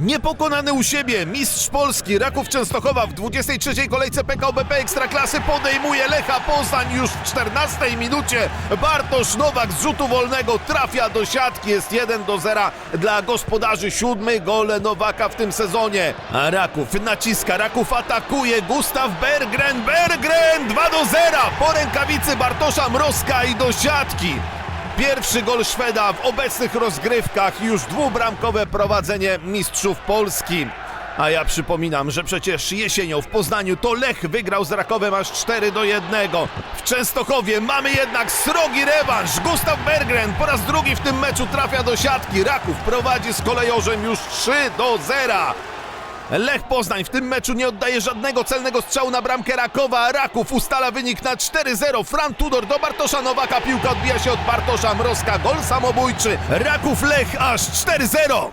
Niepokonany u siebie, mistrz Polski Raków Częstochowa w 23. kolejce PKOBP Ekstraklasy podejmuje Lecha Poznań już w 14 minucie. Bartosz Nowak z rzutu wolnego trafia do siatki, jest 1 do 0 dla gospodarzy. Siódmy gole Nowaka w tym sezonie. A Raków naciska, Raków atakuje, Gustaw Bergren, Bergren 2 do 0 po rękawicy Bartosza Mrozka i do siatki. Pierwszy gol Szweda w obecnych rozgrywkach, już dwubramkowe prowadzenie mistrzów Polski. A ja przypominam, że przecież jesienią w Poznaniu to Lech wygrał z Rakowem aż 4 do 1. W Częstochowie mamy jednak srogi rewanż. Gustaw Bergren po raz drugi w tym meczu trafia do siatki. Raków prowadzi z kolejorzem już 3 do 0. Lech Poznań w tym meczu nie oddaje żadnego celnego strzału na bramkę Rakowa, Raków ustala wynik na 4-0. Fran Tudor do Bartosza Nowaka, piłka odbija się od Bartosza Mrozka, gol samobójczy. Raków Lech aż 4-0.